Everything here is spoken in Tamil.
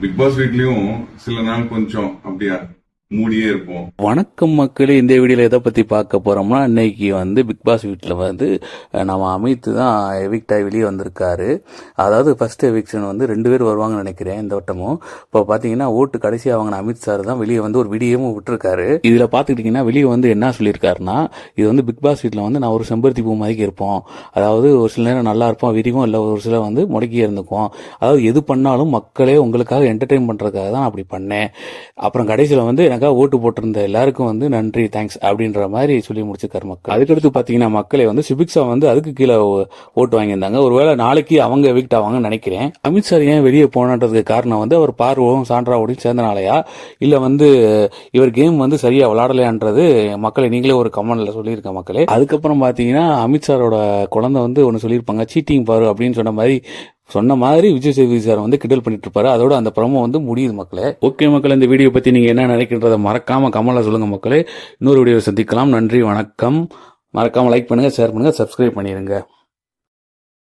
பிக் பாஸ் வீட்லயும் சில நாள் கொஞ்சம் அப்படியா மூடியே இருப்போம். வணக்கம் மக்களே இந்த வீடியோல எதை பத்தி பார்க்க போறோம்னா இன்னைக்கு வந்து பிக் பாஸ் வீட்டில் வந்து நம்ம அமித் தான் எவிக்ட் ஆகி வெளியே வந்திருக்காரு. அதாவது ஃபர்ஸ்ட் எவிக்ஷன் வந்து ரெண்டு பேர் வருவாங்கன்னு நினைக்கிறேன் இந்த வட்டமும். இப்போ பார்த்தீங்கன்னா ஓட்டு கடைசியாக வாங்கின அமித் சார் தான் வெளியே வந்து ஒரு வீடியோவும் விட்டுருக்காரு. இதில் பார்த்துக்கிட்டிங்கன்னா வெளியே வந்து என்ன சொல்லியிருக்காருன்னா இது வந்து பிக் பாஸ் வீட்டில் வந்து நான் ஒரு செம்பருத்தி பூ மாதிரி இருப்போம். அதாவது ஒரு சில நேரம் நல்லா இருப்போம் விரிவும் இல்லை ஒரு சில வந்து முடக்கி இருந்துக்கும் அதாவது எது பண்ணாலும் மக்களே உங்களுக்காக என்டர்டெயின் பண்ணுறதுக்காக தான் நான் அப்படி பண்ணேன். அப்புறம் கடைசியில் வந்து எனக்காக ஓட்டு போட்டிருந்த எல்லாருக்கும் வந்து நன்றி தேங்க்ஸ் அப்படின்ற மாதிரி சொல்லி முடிச்சிருக்காரு மக்கள். அதுக்கடுத்து பார்த்தீங்கன்னா மக்களை வந்து சிபிக்ஸா வந்து அதுக்கு கீழே ஓட்டு வாங்கியிருந்தாங்க. ஒருவேளை நாளைக்கு அவங்க எவிக்ட் ஆவாங்கன்னு நினைக்கிறேன். அமித்ஷா ஏன் வெளியே போனன்றதுக்கு காரணம் வந்து அவர் பார்வம் சாண்ட்ராவோடையும் சேர்ந்தனாலயா? இல்லை வந்து இவர் கேம் வந்து சரியா விளையாடலையான்றது மக்களை நீங்களே ஒரு கமெண்ட்ல சொல்லியிருக்க மக்களே. அதுக்கப்புறம் பார்த்தீங்கன்னா அமித்ஷாரோட குழந்தை வந்து ஒன்று சொல்லியிருப்பாங்க சீட்டிங் பாரு அப்படின்னு சொன்ன மாதிரி சொன்ன மாதிரி விஜய் சேதுபதி சார் வந்து கிண்டல் பண்ணிட்டு இருப்பாரு. அதோட அந்த ப்ரமோ வந்து முடியுது மக்களே. ஓகே மக்கள் இந்த வீடியோ பத்தி நீங்க என்ன நினைக்கின்றதை மறக்காம கமலா சொல்லுங்க மக்களே. இன்னொரு வீடியோ சந்திக்கலாம். நன்றி வணக்கம். மறக்காம லைக் பண்ணுங்க ஷேர் பண்ணுங்க சப்ஸ்கிரைப் பண்ணிருங்க.